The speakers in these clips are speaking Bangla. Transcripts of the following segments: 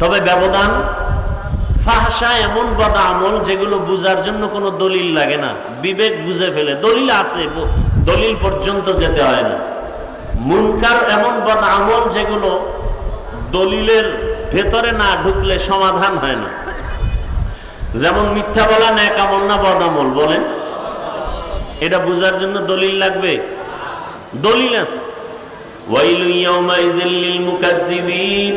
তবে ব্যবধান ফাহসা এমন বদ আমল যেগুলো বুঝার জন্য কোনো দলিল লাগে না। বিবেক বুঝে ফেলে। দলিল আছে দলিল পর্যন্ত যেতে হয় না। মুনকার এমন বদ আমল যেগুলো দলিলের ভেতরে না ঢুকলে সমাধান হয় না। যেমন মিথ্যা বলা, ন্যাক আমল না বদ আমল বলেন। এটা বুঝার জন্য দলিল লাগবে? দলিল আছে। ওয়াইলু ইয়াউমাইযিল লিল মুকাদ্দিবিন।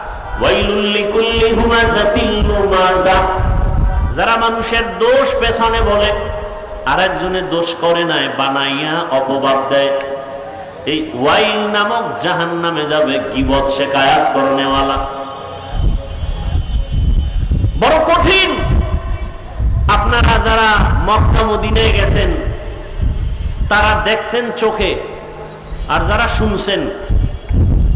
যারা মানুষের দোষ পেছনে বলে, আরেকজনের দোষ করে নাই, বানাইয়া অপবাদ দেয়। এই ওয়াইল নামক জাহান নামে যাবে, গিবত শেখায়াত করনেওয়ালা। বড় কঠিন। আপনারা যারা মক্কা মদিনায় গেছেন, তারা দেখছেন চোখে, আর যারা শুনছেন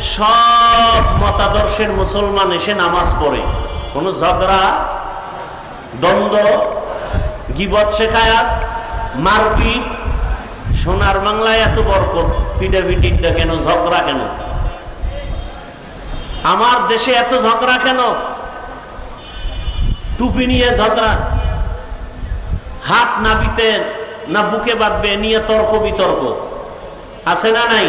সব মতাদর্শের মুসলমান এসে নামাজ পড়ে। কোনো ঝগড়া, দ্বন্দ্ব, গিবত শেখায়াত মারপিট, সোনার বাংলায় এত বরকত পিটাপিটিটা কেন, ঝগড়া কেন? আমার দেশে এত ঝগড়া কেন? টুপি নিয়ে ঝগড়া, হাত নাবিতে না বুকে বাঁধবে, নিয়ে তর্ক বিতর্ক। আছে না নাই?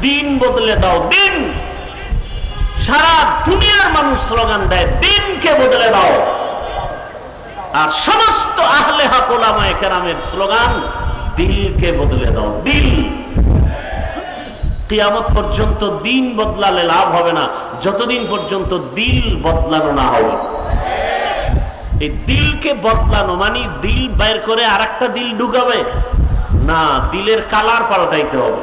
দিন বদলে দাও, দিন। সারা দুনিয়ার মানুষ স্লোগান দেয়, দিনকে বদলে দাও। আর সমস্ত আহলে হাকুলামায় কেরামের স্লোগান, দিলকে বদলে দাও, দিল। কিয়ামত পর্যন্ত দিন বদলালে লাভ হবে না, যতদিন পর্যন্ত দিল বদলানো না হবে। এই দিলকে বদলানো মানে দিল বের করে আর একটা দিল ঢুকাবে। না, দিলের কালার পাল্টাইতে হবে।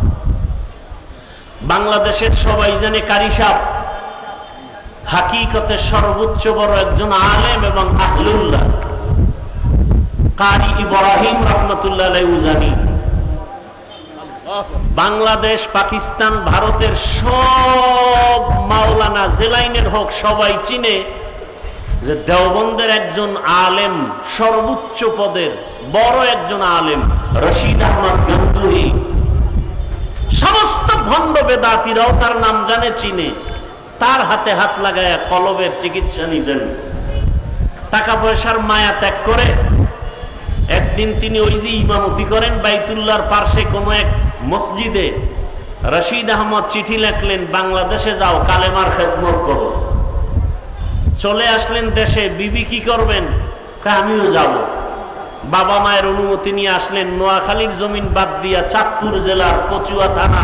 বাংলাদেশের সবাই জানে কারিসাব হাকিকতে সর্বোচ্চ বড় একজন আলেম এবং আহলুল্লাহ। কারি ইব্রাহিম রহমতুল্লাহ উজানি। বাংলাদেশ, পাকিস্তান, ভারতের সব মাওলানা জেলাইনের হোক সবাই চিনে যে দেওবন্দের একজন আলেম, সর্বোচ্চ পদের বড় একজন আলেম রশিদ আহমদ গন্দুহি সমস্ত ভণ্ড বেদাতিরাও তার নাম জানে, চিনে। তার হাতে হাত লাগায় কলবের চিকিৎসা নিছেন। টাকা পয়সার মায়া ত্যাগ করে একদিন তিনি ওই যে ইমামতি করেন, বাইতুল্লাহর পার্শ্বে কোনো এক মসজিদে রশিদ আহমদ চিঠি লেখলেন, বাংলাদেশে যাও, কালেমার খেদমত করো। চলে আসলেন দেশে, বিবি কি করবেন? আমিও যাব। বাবা মায়ের অনুমতি নিয়ে আসলেন, নোয়াখালীর জমিন বাদ দিয়া চাঁদপুর জেলার কচুয়া থানা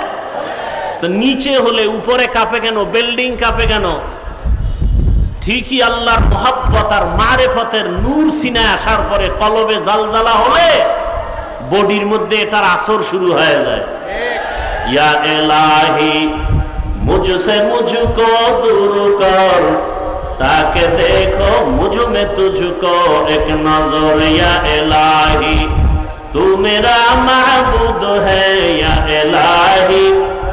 তো নিচে হলে উপরে কাঁপে কেন বিল্ডিং কাঁপে কেন ঠিকই আল্লাহর মহাব্বত আর মারেফতের নূর সিনায় আসার পরে কলবে জালজালা হলে বডির মধ্যে এটার আসর শুরু হয়ে যায় ইয়া এলাহি মুঝসে মুঝকো দূর কর তাকে দেখো মুঝ মে তুঝকো এক নজর ইয়া এলাহি तू मेरा महबूद है या इलाही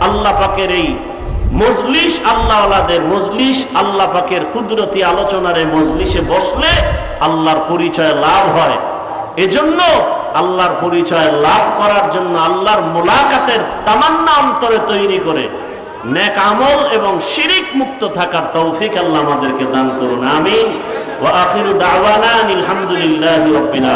আল্লাহ পাকের এই মজলিস আল্লাহ ওয়ালাদের মজলিস, আল্লাহ পাকের কুদরতি আলোচনার এই মজলিসে বসলে আল্লাহর পরিচয় লাভ হয়। এজন্য আল্লাহর পরিচয় লাভ করার জন্য আল্লাহর মোলাকাতের তামান্না অন্তরে তৈরি করে নেক আমল এবং শিরিক মুক্ত থাকার তৌফিক আল্লাহ আমাদেরকে দান করুন, আমিন। ওয়া আখিরু দাওয়ানা আলহামদুলিল্লাহি রাব্বিল